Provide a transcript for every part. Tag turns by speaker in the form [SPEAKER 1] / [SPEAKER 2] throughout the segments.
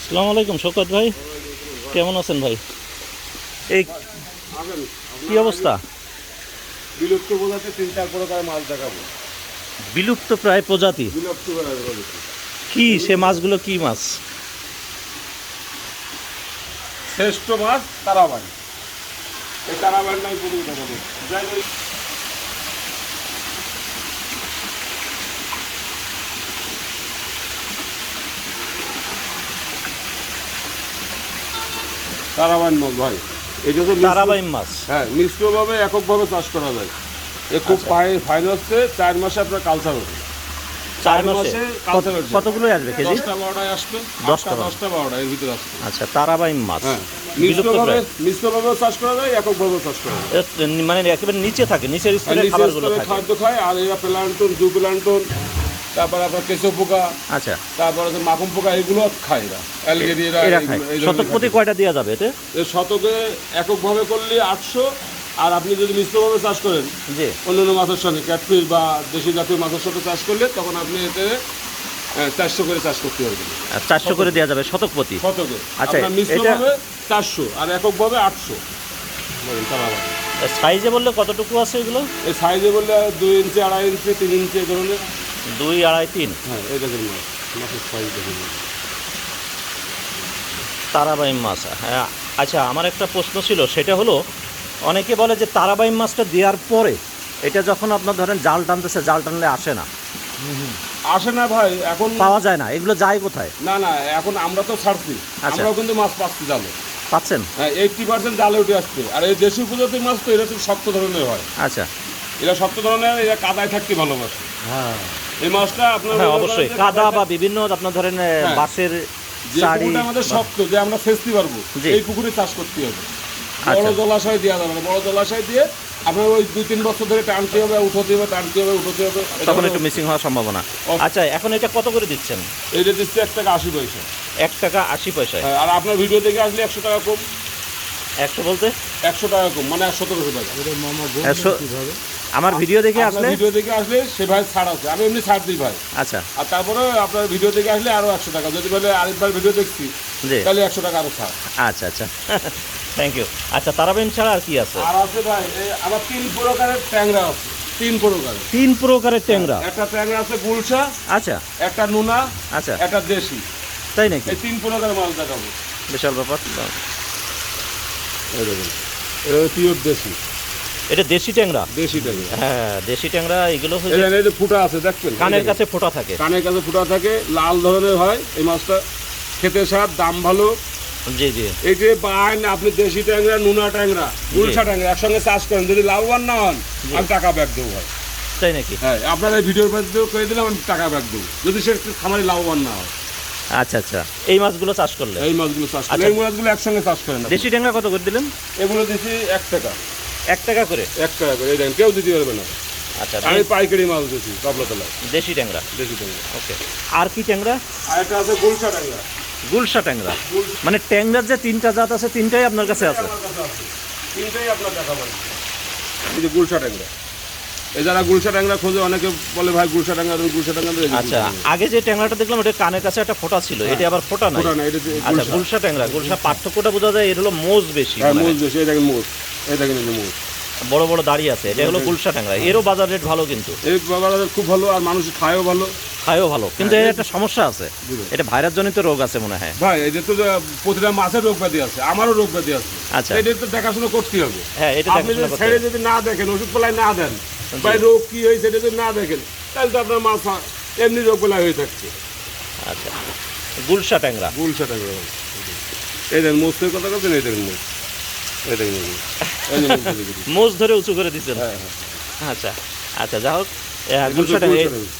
[SPEAKER 1] আসসালামু আলাইকুম, শওকত ভাই। কেমন আছেন ভাই? এই, কি অবস্থা?
[SPEAKER 2] বিলুপ্ত বোঝাতে তিন চার প্রকার মাছ দেখাবো।
[SPEAKER 1] বিলুপ্ত প্রায় প্রজাতি।
[SPEAKER 2] বিলুপ্ত
[SPEAKER 1] কি সে মাছগুলো কি মাছ?
[SPEAKER 2] শ্রেষ্ঠ মাছ এই নাই হোক, তারাবান মাছ ভাই। এটা তো
[SPEAKER 1] তারাবাইম মাছ।
[SPEAKER 2] হ্যাঁ মিশ্রভাবে এককভাবে চাষ করা যায়। এ খুব ফাইন হচ্ছে চার মাসে আপনার কালচার হবে
[SPEAKER 1] চার মাসে
[SPEAKER 2] কালচার হচ্ছে।
[SPEAKER 1] কতগুলোই আসবে কেজি
[SPEAKER 2] দশটা বারোটায় আসবে
[SPEAKER 1] দশটা
[SPEAKER 2] দশটা বারোটা এর ভিতরে আসবে
[SPEAKER 1] আচ্ছা মাছ।
[SPEAKER 2] হ্যাঁ। মিশ্রভাবে চাষ করা যায় চাষ করা যায়।
[SPEAKER 1] মানে একেবারে নিচে থাকে নিচের স্তরে খাবারগুলো থাকে।
[SPEAKER 2] খাদ্য খায় আর এরা প্লান্টন জু প্লান্টন তারপর আপনার কেঁচো পোকা
[SPEAKER 1] আচ্ছা।
[SPEAKER 2] তারপর হচ্ছে মাখন পোকা এগুলো খায় এরা। অ্যালগেরিয়া
[SPEAKER 1] খায়। শতক প্রতি কয়টা দেওয়া যাবে এতে?
[SPEAKER 2] শতকে এককভাবে করলে আটশো আর আপনি যদি মিশ্রভাবে চাষ করেন
[SPEAKER 1] জি।
[SPEAKER 2] অন্যান্য মাছের সঙ্গে ক্যাটফিস বা দেশি জাতীয় মাছের সাথে চাষ করলে তখন আপনি এতে চারশো করে চাষ করতে পারবেন
[SPEAKER 1] চারশো করে দেওয়া যাবে শতক প্রতি?
[SPEAKER 2] শতকে।
[SPEAKER 1] আচ্ছা,
[SPEAKER 2] মিশ্রভাবে চারশো আর এককভাবে আটশো।
[SPEAKER 1] সাইজে বললে কতটুকু আছে এগুলো?
[SPEAKER 2] এই সাইজে বললে দুই ইঞ্চি আড়াই ইঞ্চি তিন ইঞ্চি এই ধরনের।
[SPEAKER 1] দুই আড়াই তিন?
[SPEAKER 2] হ্যাঁ এই দেখেন মাছ। মাছের সাইজ দেখেন।
[SPEAKER 1] তারাবাইম মাছ। হ্যাঁ আচ্ছা আমার একটা প্রশ্ন ছিল সেটা হলো অনেকে বলে যে তারাবাইম মাছটা দেওয়ার পরে এটা যখন আপনার ধরেন জাল টানতেছে জাল টানলে আসে না।
[SPEAKER 2] আসে না ভাই এখন
[SPEAKER 1] পাওয়া যায় না এগুলো যায় কোথায়?
[SPEAKER 2] না না এখন আমরা তো ছাড়ছি
[SPEAKER 1] আচ্ছা।
[SPEAKER 2] আমরাও কিন্তু মাছ পাচ্ছি জালে।
[SPEAKER 1] পাচ্ছেন?
[SPEAKER 2] হ্যাঁ এইটটি পার্সেন্ট জালে উঠে আসছে আর এই দেশি প্রজাতির মাছ তো এরা খুব শক্ত ধরনের হয়।
[SPEAKER 1] আচ্ছা।
[SPEAKER 2] এরা শক্ত ধরনের এরা কাদায় থাকতে ভালোবাসে হ্যাঁ। এই মাছটা আপনার
[SPEAKER 1] হ্যাঁ অবশ্যই। কাদা বা বিভিন্ন আপনার ধরেন
[SPEAKER 2] হ্যাঁ।
[SPEAKER 1] বাঁশের
[SPEAKER 2] যে পুকুরটা আমাদের শক্ত যে আমরা সেচতে পারব। এই পুকুরে চাষ করতে হবে। বড়
[SPEAKER 1] আচ্ছা।
[SPEAKER 2] জলাশয় দেওয়া যাবে না। বড় জলাশয় দিয়ে আপনার ওই দুই তিন বছর ধরে টানতে হবে উঠোতে হবে টানতে হবে উঠোতে হবে
[SPEAKER 1] তখন একটু মিসিং হওয়ার সম্ভাবনা। আচ্ছা এখন এটা কত করে দিচ্ছেন?
[SPEAKER 2] এইটা দিচ্ছে এক টাকা আশি পয়সা।
[SPEAKER 1] এক টাকা আশি পয়সা
[SPEAKER 2] হ্যাঁ, আর আপনার ভিডিও দেখে আসলে একশো টাকা কম।
[SPEAKER 1] একশো বলতে?
[SPEAKER 2] একশো টাকা কম মানে সতেরোশো টাকা।
[SPEAKER 1] একশো আমার ভিডিও দেখে আসলে?
[SPEAKER 2] ভিডিও দেখে আসলে সে ভাই ছাড় আছে। আমি এমনি ছাড় দিই ভাই।
[SPEAKER 1] আচ্ছা।
[SPEAKER 2] আর তারপরে আপনার ভিডিও দেখে আসলে আরও একশো টাকা। যদি বলে আরেকবার ভিডিও দেখছি তাহলে একশো টাকা আরও ছাড়।
[SPEAKER 1] আচ্ছা আচ্ছা। থ্যাংক ইউ আচ্ছা তারাবাইম ছাড়া আর কি আছে?
[SPEAKER 2] আর আছে ভাই এই আবার তিন প্রকারের ট্যাংরা আছে। তিন প্রকারের।
[SPEAKER 1] তিন প্রকারের ট্যাংরা?
[SPEAKER 2] একটা ট্যাংরা আছে গুলশা
[SPEAKER 1] আচ্ছা।
[SPEAKER 2] একটা নুনা
[SPEAKER 1] আচ্ছা।
[SPEAKER 2] একটা দেশি।
[SPEAKER 1] তাই নাকি?
[SPEAKER 2] এই তিন প্রকারের মাছ দেখাবো।
[SPEAKER 1] বিশাল ব্যাপার।
[SPEAKER 2] এই দেখুন এটা পিওর দেশি।
[SPEAKER 1] এটা দেশি ট্যাংরা?
[SPEAKER 2] দেশি ট্যাংরা।
[SPEAKER 1] হ্যাঁ দেশি ট্যাংরা এগুলো হচ্ছে
[SPEAKER 2] এই যে ফুটা আছে দেখবেন
[SPEAKER 1] কানের কাছে ফোটা থাকে।
[SPEAKER 2] কানের কাছে ফুটা থাকে লাল ধরনের হয় এই মাছটা। খেতে স্বাদ দাম ভালো
[SPEAKER 1] জি জি।
[SPEAKER 2] এই যে বাইন আপনি দেশি ট্যাংরা নুনা ট্যাংরা গুলশা ট্যাংরা একসঙ্গে চাষ করেন যদি লাভবান না হন আমি টাকা ব্যাক দেবো ভাই।
[SPEAKER 1] তাই নাকি?
[SPEAKER 2] হ্যাঁ আপনার এই ভিডিওর মধ্যে করে দিলাম আমি টাকা ব্যাক দেবো। যদি সে খামারে লাভবান না হয়।
[SPEAKER 1] আচ্ছা আচ্ছা। এই মাছগুলো চাষ করলে
[SPEAKER 2] এই মাছগুলো চাষ করেন
[SPEAKER 1] আচ্ছা।
[SPEAKER 2] এই মাছগুলো একসঙ্গে চাষ করেন।
[SPEAKER 1] দেশি ট্যাংরা কত করে দিলেন?
[SPEAKER 2] এগুলো দিচ্ছি এক টাকা।
[SPEAKER 1] এক টাকা করে?
[SPEAKER 2] এক টাকা করে। এই কেউ দিতে পারবে না।
[SPEAKER 1] আচ্ছা
[SPEAKER 2] আমি পাইকারি মাছ দিচ্ছি তবলা তলায়
[SPEAKER 1] দেশি ট্যাংরা?
[SPEAKER 2] দেশি ট্যাংরা।
[SPEAKER 1] ওকে। আর কি ট্যাংরা?
[SPEAKER 2] আর একটা আছে গুলশা ট্যাংরা।
[SPEAKER 1] গুলশা ট্যাংরা। মানে ট্যাংরার যে তিনটা জাত আছে তিনটাই আপনার কাছে আছে?
[SPEAKER 2] আমার কাছে আছে তিনটেই আপনার দেখাবেন এই যে গুলশা ট্যাংরা। এই যারা গুলশা ট্যাংরা খোঁজে অনেকে বলে ভাই গুলশা ট্যাংরা গুলশা
[SPEAKER 1] আচ্ছা আগে যে ট্যাংরাটা দেখলাম ওটা কানের কাছে একটা ফোঁটা ছিল এটা আবার ফোঁটা নাই?
[SPEAKER 2] এটা
[SPEAKER 1] আচ্ছা
[SPEAKER 2] গুলশা।
[SPEAKER 1] ট্যাংরা গুলশা পার্থক্যটা বোঝা যায় এর হলো মোজ বেশি
[SPEAKER 2] হ্যাঁ মোজ বেশি মোজ এই যে মোজ
[SPEAKER 1] বড় বড় দাঁড়িয়ে আছে এটা হলো গুলশা ট্যাংরা। এরও বাজার রেট ভালো কিন্তু।
[SPEAKER 2] এই বাবার খুব ভালো আর মানুষ খায়ও ভালো।
[SPEAKER 1] খায়ও ভালো। কিন্তু
[SPEAKER 2] হ্যাঁ,
[SPEAKER 1] এর একটা সমস্যা আছে। এটা ভাইরাস জনিত রোগ আছে মনে হয়।
[SPEAKER 2] ভাই এদের তো প্রতিটা মাছের রোগ ব্যাধি আছে আমারও রোগ ব্যাধি আছে।
[SPEAKER 1] আচ্ছা।
[SPEAKER 2] এদের তো দেখাশোনা করতে হবে।
[SPEAKER 1] হ্যাঁ এটা
[SPEAKER 2] আপনি যদি ছেড়ে যদি না দেখেন ওষুধ পালায় না দেন ভাই রোগ কি হয়েছে এটা যদি না দেখেন তাহলে তো আপনার মাছ এমনি রোগ পালায় হয়ে থাকছে।
[SPEAKER 1] আচ্ছা। গুলশা ট্যাংরা।
[SPEAKER 2] গুলশা টাকা এই দেখেন মোস্তের কথা বলছেন এই দেখেন মোস্ত। এই দেখেন
[SPEAKER 1] মোজ ধরে উঁচু করে দিচ্ছেন?
[SPEAKER 2] হ্যাঁ হ্যাঁ।
[SPEAKER 1] আচ্ছা আচ্ছা যা হোক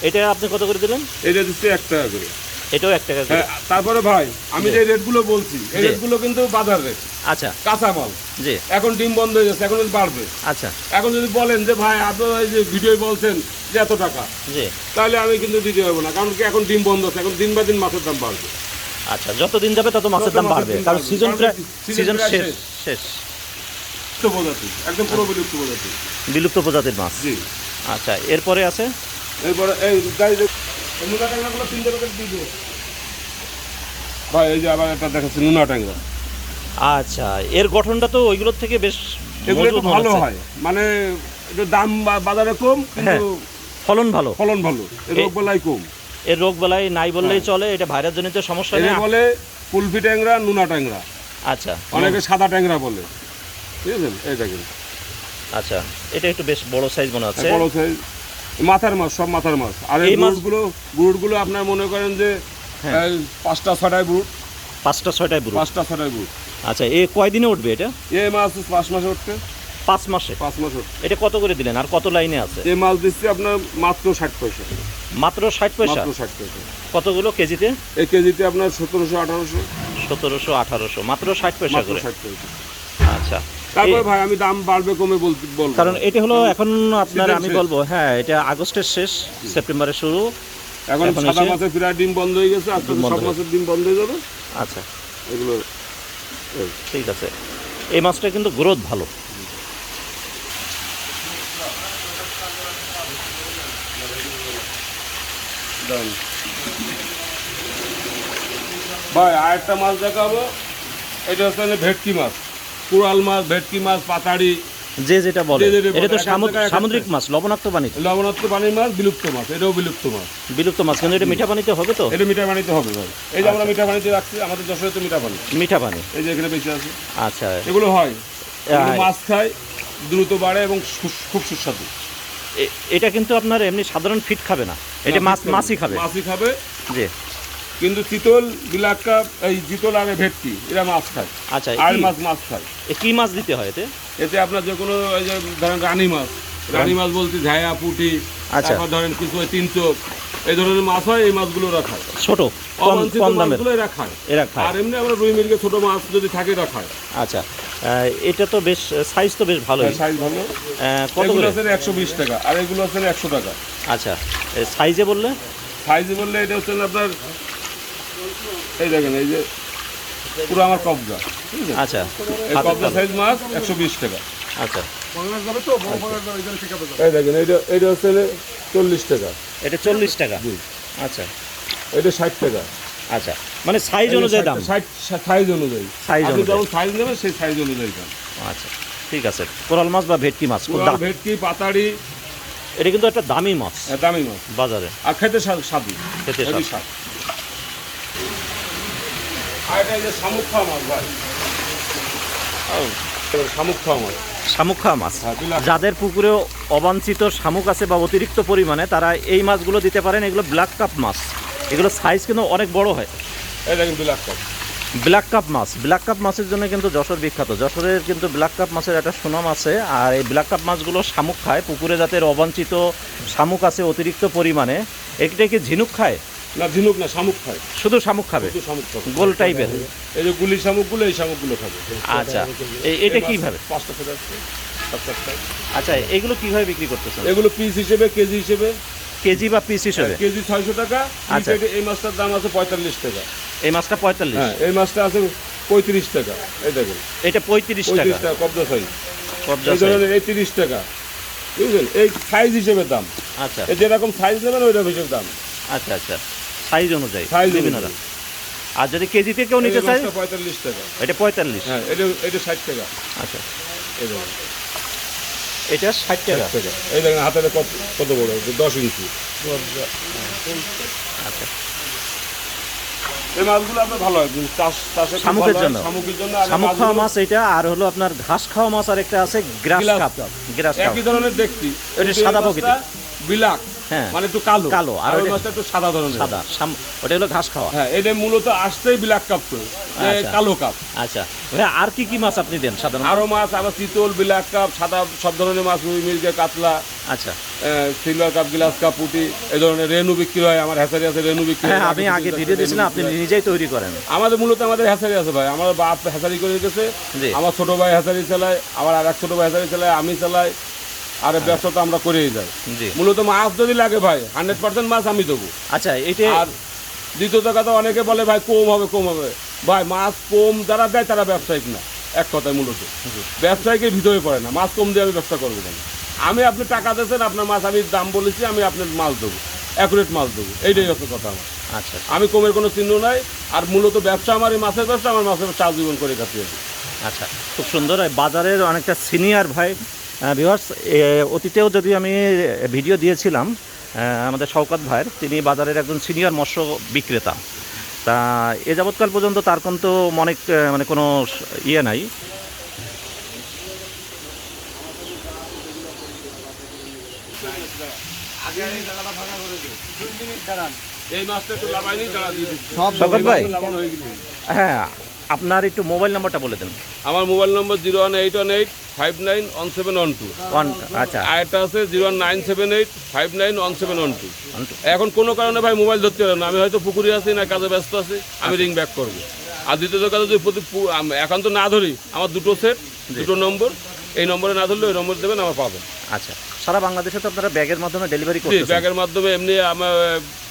[SPEAKER 2] এটা
[SPEAKER 1] আপনি কত করে দিলেন?
[SPEAKER 2] এটা দিচ্ছে এক টাকা করে।
[SPEAKER 1] এটাও এক টাকা করে।
[SPEAKER 2] হ্যাঁ তারপরে ভাই আমি যে রেটগুলো বলছি এই রেটগুলো কিন্তু বাজার রেট।
[SPEAKER 1] আচ্ছা।
[SPEAKER 2] কাঁচা মাল।
[SPEAKER 1] জি।
[SPEAKER 2] এখন ডিম বন্ধ হয়ে যাচ্ছে এখন বাড়বে।
[SPEAKER 1] আচ্ছা।
[SPEAKER 2] এখন যদি বলেন যে ভাই আপনারা এই যে ভিডিও বলছেন যে এত টাকা।
[SPEAKER 1] জি।
[SPEAKER 2] তাহলে আমি কিন্তু দিতে পারব না কারণ কি এখন ডিম বন্ধ আছে এখন দিন বা দিন মাছের দাম বাড়বে।
[SPEAKER 1] আচ্ছা যত দিন যাবে তত মাছের দাম বাড়বে কারণ সিজন সিজন শেষ।
[SPEAKER 2] শেষ। বিলুপ্ত প্রজাতি একদম পুরো বিলুপ্ত প্রজাতি।
[SPEAKER 1] বিলুপ্ত প্রজাতির মাছ?
[SPEAKER 2] জি।
[SPEAKER 1] আচ্ছা এরপরে আছে?
[SPEAKER 2] এরপরে এই গাড়ি নুনা ট্যাংরাগুলো তিনটে প্যাকেট দিয়ে দেবো ভাই এই যে আবার একটা দেখাচ্ছি নুনা ট্যাংরা।
[SPEAKER 1] আচ্ছা এর গঠনটা তো ওইগুলোর থেকে বেশ
[SPEAKER 2] এগুলো একটু ভালো হয়। মানে একটু দাম বা- বাজারে কম
[SPEAKER 1] হ্যাঁ।
[SPEAKER 2] কিন্তু
[SPEAKER 1] ফলন ভালো।
[SPEAKER 2] ফলন ভালো। রোগ বেলায় কম।
[SPEAKER 1] এর রোগ বেলায় নাই বললেই চলে এটা ভাইরাস জনিত সমস্যা নেই
[SPEAKER 2] বলে কুলফি ট্যাংরা নুনা ট্যাংরা।
[SPEAKER 1] আচ্ছা।
[SPEAKER 2] অনেকে সাদা ট্যাংরা বলে। আছে এই দেখেন।
[SPEAKER 1] আচ্ছা এটা একটু বেশ বড় সাইজ মনে হচ্ছে।
[SPEAKER 2] বড় সাইজ মাথার মাছ সব মাথার মাছ। আর এই
[SPEAKER 1] এই মাছ-
[SPEAKER 2] বুটগুলো বুটগুলো আপনার মনে করেন যে
[SPEAKER 1] হ্যাঁ।
[SPEAKER 2] পাঁচটা ছটায় বুট
[SPEAKER 1] পাঁচটা ছয়টায় ব্রু
[SPEAKER 2] পাঁচটা ছটায় বুট
[SPEAKER 1] আচ্ছা এ কয়দিনে উঠবে এটা?
[SPEAKER 2] এই মাছ পাঁচ মাসে উঠতে
[SPEAKER 1] পাঁচ মাসে?
[SPEAKER 2] পাঁচ মাস
[SPEAKER 1] এটা কত করে দিলেন? আর কত লাইনে আছে?
[SPEAKER 2] এই মাছ দিচ্ছি আপনার মাত্র ষাট পয়সা।
[SPEAKER 1] মাত্র ষাট পয়সা?
[SPEAKER 2] মাত্র ষাট পয়সা।
[SPEAKER 1] কতগুলো কেজিতে?
[SPEAKER 2] এই কেজিতে আপনার সতেরোশো আঠারোশো।
[SPEAKER 1] সতেরোশো আঠারোশো। মাত্র ষাট পয়সা করে?
[SPEAKER 2] ষাট পয়সা।
[SPEAKER 1] আচ্ছা।
[SPEAKER 2] তারপরে ভাই আমি দাম বাড়বে কমে বলতে বলব।
[SPEAKER 1] কারণ এটা হলো এখন আপনার আমি বলব হ্যাঁ এটা আগস্টের শেষ সেপ্টেম্বরের শুরু।
[SPEAKER 2] এখন সাদা মাছের প্রায় ডিম বন্ধ হয়ে গেছে আস্তে আস্তে সব মাছের ডিম বন্ধ হয়ে যাবে।
[SPEAKER 1] আচ্ছা।
[SPEAKER 2] এগুলো
[SPEAKER 1] ঠিক আছে। এই মাছটা কিন্তু গ্রোথ ভালো.
[SPEAKER 2] ভাই আরেকটা মাছ দেখাবো। এটা হচ্ছে মানে ভেটকি মাছ। কুড়াল মাছ ভেটকি মাছ পাতাড়ি
[SPEAKER 1] যে যেটা বলে। এটা তো সামুদ্রিক। মাছ লবণাক্ত পানি
[SPEAKER 2] লবণাক্ত পানির মাছ বিলুপ্ত মাছ এটাও বিলুপ্ত মাছ।
[SPEAKER 1] বিলুপ্ত মাছ কিন্তু এটা মিঠা পানিতে হবে তো?
[SPEAKER 2] এটা মিঠা পানিতে হবে ভাই। এই যে আমরা মিঠা পানিতে রাখছি আমাদের যশোরে তো মিঠা পানি।
[SPEAKER 1] মিঠা পানি।
[SPEAKER 2] এই যে এখানে বেঁচে আছে।
[SPEAKER 1] আচ্ছা।
[SPEAKER 2] এগুলো হয়। মাছ খায় দ্রুত বাড়ে এবং খুব সুস্বাদু।
[SPEAKER 1] এটা কিন্তু আপনার এমনি সাধারণ ফিট খাবে না। এটা মাছ মাছই খাবে।
[SPEAKER 2] মাছই খাবে।
[SPEAKER 1] জি।
[SPEAKER 2] কিন্তু চিতল বিলাক এই চিতল আর ভেটকি এরা মাছ খায়।
[SPEAKER 1] আচ্ছা
[SPEAKER 2] আর মাছ মাছ খায়।
[SPEAKER 1] এ কি মাছ দিতে হয় এতে?
[SPEAKER 2] এতে আপনার যে কোনো এই যে ধরেন রানী মাছ রানী মাছ বলতে ঝায়া পুঁটি
[SPEAKER 1] আচ্ছা।
[SPEAKER 2] ধরেন কিছু তিন চোখ এই ধরনের মাছ হয় এই মাছগুলো ওরা খায়।
[SPEAKER 1] ছোট কম
[SPEAKER 2] মাছগুলো এরা খায়।
[SPEAKER 1] এরা খায়।
[SPEAKER 2] আর এমনি আমরা রুই মির্গে ছোট মাছ যদি থাকে এরা খায়।
[SPEAKER 1] আচ্ছা এটা তো বেশ সাইজ তো বেশ ভালোই।
[SPEAKER 2] সাইজ ভালো।
[SPEAKER 1] কত করে?
[SPEAKER 2] আছে একশো বিশ টাকা আর এগুলো আছে একশো টাকা।
[SPEAKER 1] আচ্ছা সাইজে বললে?
[SPEAKER 2] সাইজে বললে এটা হচ্ছে আপনার এই দেখেন এই যে পুরো আমার কবজা ঠিক আছে?
[SPEAKER 1] আচ্ছা।
[SPEAKER 2] এই কবজা সাইজ মাছ একশো বিশ টাকা।
[SPEAKER 1] আচ্ছা।
[SPEAKER 2] এই দেখেন এইটা এইটা হচ্ছে চল্লিশ টাকা।
[SPEAKER 1] এটা চল্লিশ টাকা? আচ্ছা।
[SPEAKER 2] এটা ষাট টাকা।
[SPEAKER 1] আচ্ছা। মানে সাইজ অনুযায়ী দাম?
[SPEAKER 2] ষাট সাইজ অনুযায়ী। আপনি
[SPEAKER 1] অনুযায়ী।
[SPEAKER 2] সাইজ নেবেন সেই সাইজ অনুযায়ী দাম।
[SPEAKER 1] আচ্ছা। ঠিক আছে। কোরাল মাছ বা ভেটকি মাছ?
[SPEAKER 2] ভেটকি পাতাড়ি।
[SPEAKER 1] এটা কিন্তু একটা দামি মাছ।
[SPEAKER 2] দামি মাছ।
[SPEAKER 1] বাজারে।
[SPEAKER 2] আর খেতে স্বাদ-
[SPEAKER 1] খেতে স্বাদ।
[SPEAKER 2] স্বাদ আর এটা এই যে শামুক মাছ ভাই। এবার মাছ।
[SPEAKER 1] শামুক মাছ।
[SPEAKER 2] হ্যাঁ,
[SPEAKER 1] যাদের পুকুরে অবাঞ্ছিত শামুক আছে বা অতিরিক্ত পরিমাণে তারা এই মাছগুলো দিতে পারেন। এগুলো ব্ল্যাক কাপ মাছ। এগুলো সাইজ কিন্তু অনেক বড় হয়।
[SPEAKER 2] বিলাক কাপ
[SPEAKER 1] ব্ল্যাক কাপ মাছ। ব্ল্যাক কাপ মাছের জন্য কিন্তু যশোর বিখ্যাত। যশোরের কিন্তু ব্ল্যাক কাপ মাছের একটা সুনাম আছে। আর এই ব্ল্যাক কাপ মাছগুলো শামুক খায়। পুকুরে যাদের অবাঞ্ছিত শামুক আছে অতিরিক্ত পরিমাণে এটা কি ঝিনুক খায়।
[SPEAKER 2] না ঝিনুক না শামুক খায়।
[SPEAKER 1] শুধু শামুক খাবে?
[SPEAKER 2] শুধু শামুক খাবে।
[SPEAKER 1] গোল টাইপের
[SPEAKER 2] এই যে গুলি শামুকগুলো এই শামুকগুলো খাবে।
[SPEAKER 1] আচ্ছা। এটা কীভাবে?
[SPEAKER 2] পাঁচটা একটা।
[SPEAKER 1] আচ্ছা এগুলো কীভাবে বিক্রি করতেছেন?
[SPEAKER 2] এগুলো পিস হিসেবে কেজি হিসেবে।
[SPEAKER 1] কেজি বা পিস হিসেবে?
[SPEAKER 2] কেজি ছয়শো টাকা
[SPEAKER 1] আচ্ছা।
[SPEAKER 2] এই মাছটার দাম আছে পঁয়তাল্লিশ টাকা।
[SPEAKER 1] এই মাছটা পঁয়তাল্লিশ?
[SPEAKER 2] হ্যাঁ এই মাছটা আছে পঁয়ত্রিশ টাকা এই দেখেন।
[SPEAKER 1] এটা পঁয়ত্রিশ টাকা?
[SPEAKER 2] কবজা সাইজ।
[SPEAKER 1] কবজা
[SPEAKER 2] এই এই তিরিশ টাকা। বুঝলেন? এই সাইজ হিসেবে দাম।
[SPEAKER 1] আচ্ছা।
[SPEAKER 2] যেরকম সাইজ নেবেন ওই রকম হিসেবে দাম।
[SPEAKER 1] আচ্ছা আচ্ছা। সাইজ অনুযায়ী বিভিন্ন দাম। আর যদি কেজিতে কেউ নিতে চায়?
[SPEAKER 2] পঁয়তাল্লিশ টাকা।
[SPEAKER 1] এটা পঁয়তাল্লিশ।
[SPEAKER 2] হ্যাঁ এটা এটা ষাট টাকা।
[SPEAKER 1] আচ্ছা। এটা ষাট টাকা।
[SPEAKER 2] ষাট টাকা। এই দেখেন হাতের কত কত বড়? দশ ইঞ্চি।
[SPEAKER 1] আচ্ছা
[SPEAKER 2] এই মাছগুলো আপনার ভালো হয় চাষ চাষে
[SPEAKER 1] শামুকের জন্য।
[SPEAKER 2] শামুকের জন্য আর
[SPEAKER 1] শামুক খাওয়া মাছ এটা আর হলো আপনার ঘাস খাওয়া মাছ আর একটা আছে গ্রাস কাপ। গ্রাস কাপ।
[SPEAKER 2] একই ধরনের দেখতে
[SPEAKER 1] এটা সাদা
[SPEAKER 2] মাছটা
[SPEAKER 1] প্রকৃতির।
[SPEAKER 2] বিলাক।
[SPEAKER 1] হ্যাঁ।
[SPEAKER 2] মানে একটু কালো।
[SPEAKER 1] কালো, আর
[SPEAKER 2] আর ওই মাছটা একটু সাদা ধরনের।
[SPEAKER 1] সাদা। ওটা হলো ঘাস খাওয়া।
[SPEAKER 2] হ্যাঁ এটা মূলত আসতেই বিলাক কাপ তো।
[SPEAKER 1] আচ্ছা।
[SPEAKER 2] কালো কাপ
[SPEAKER 1] আচ্ছা। ভাইয়া আর কি কি মাছ আপনি দেন
[SPEAKER 2] আরও মাছ আবার চিতল কাপ সাদা সব ধরনের মাছ রুই মির্গে কাতলা
[SPEAKER 1] আচ্ছা।
[SPEAKER 2] সিলভার কাপ গ্লাস কাপ পুটি এই ধরনের রেনু বিক্রি হয়। আমার হ্যাচারি আছে রেনু বিক্রি হয়।
[SPEAKER 1] হ্যাঁ আমি আগে ভিডিও দিয়েছিলাম আপনি নিজেই তৈরি করেন।
[SPEAKER 2] আমাদের মূলত আমাদের হ্যাচারি আছে ভাই। আমার বাপ হ্যাচারি করে রেখেছে। আমার ছোট ভাই হ্যাচারি চালায় আমার আর এক ছোট ভাই হ্যাচারি চালায় আমি চালাই। আর ব্যবসা তো আমরা করেই যাই। মূলত মাছ যদি লাগে ভাই হান্ড্রেড পার্সেন্ট মাছ আমি দেবো।
[SPEAKER 1] আচ্ছা এইটা
[SPEAKER 2] আর দ্বিতীয়ত কথা অনেকে বলে ভাই কম হবে কম হবে। ভাই মাছ কম যারা দেয় তারা ব্যবসায়িক না এক কথায় মূলত। ব্যবসায়িকের ভিতরে পড়ে না মাছ কম দিয়ে আমি ব্যবসা করব কেন? আমি আপনি টাকা দিয়েছেন আপনার মাছ আমি দাম বলেছি আমি আপনার মাছ দেবো অ্যাকুরেট মাছ দেবো এইটাই হচ্ছে কথা আমার।
[SPEAKER 1] আচ্ছা
[SPEAKER 2] আমি কমের কোনো চিহ্ন নাই আর মূলত ব্যবসা আমার এই মাছের ব্যবসা আমার মাছের ব্যবসা জীবন করে কাটিয়ে দিই।
[SPEAKER 1] আচ্ছা খুব সুন্দর এই বাজারের অনেকটা সিনিয়র ভাই ভিউয়ার্স অতীতেও যদি আমি ভিডিও দিয়েছিলাম আমাদের শওকত ভাইয়ের তিনি বাজারের একজন সিনিয়র মৎস্য বিক্রেতা। তা এ যাবৎকাল পর্যন্ত তার কিন্তু অনেক মানে কোনো ইয়ে নাই। শওকত ভাই।
[SPEAKER 2] হ্যাঁ
[SPEAKER 1] আপনার একটু মোবাইল নাম্বারটা বলে দেন।
[SPEAKER 2] আমার mobile number zero one eight one eight five nine one seven one two
[SPEAKER 1] আচ্ছা।
[SPEAKER 2] আছে zero nine seven eight five nine one seven one two এখন কোনো কারণে ভাই মোবাইল ধরতে পারেন না। আমি হয়তো পুকুরে আছি না কাজে ব্যস্ত আছি আমি রিং ব্যাক করব। আর দ্বিতীয় কাজে যদি প্রতি এখন তো না ধরি আমার দুটো সেট দুটো নম্বর এই নম্বরে না ধরলে ওই নম্বর দেবেন আমার পাবেন
[SPEAKER 1] আচ্ছা। সারা বাংলাদেশে তো আপনারা ব্যাগের মাধ্যমে ডেলিভারি
[SPEAKER 2] জি
[SPEAKER 1] করতেছেন।
[SPEAKER 2] ব্যাগের মাধ্যমে এমনি আমার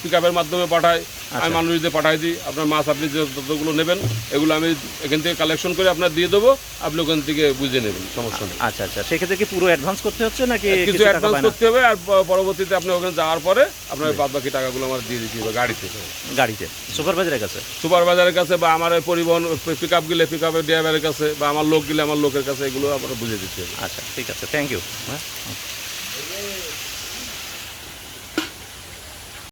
[SPEAKER 2] পিক আপের মাধ্যমে পাঠাই আমি
[SPEAKER 1] আচ্ছা।
[SPEAKER 2] মানুষদের পাঠাই দিই আপনার মাছ আপনি যতগুলো নেবেন এগুলো আমি এখান থেকে কালেকশন করে আপনার দিয়ে দেবো আপনি ওখান থেকে বুঝে নেবেন সমস্যা নেই।
[SPEAKER 1] আচ্ছা আচ্ছা। সেক্ষেত্রে কি পুরো অ্যাডভান্স করতে হচ্ছে নাকি
[SPEAKER 2] কিছু অ্যাডভান্স করতে হবে আর পরবর্তীতে আপনি ওখানে যাওয়ার পরে আপনার বাদ বাকি টাকাগুলো আমার দিয়ে দিতে হবে গাড়িতে।
[SPEAKER 1] গাড়িতে। সুপারভাইজারের কাছে?
[SPEAKER 2] সুপার বাজারের কাছে বা আমার পরিবহন পিক আপ গেলে পিক আপের ড্রাইভারের কাছে বা আমার লোক গেলে আমার লোকের কাছে এগুলো আমরা বুঝে দিতে হবে।
[SPEAKER 1] আচ্ছা ঠিক আছে। থ্যাংক ইউ হ্যাঁ।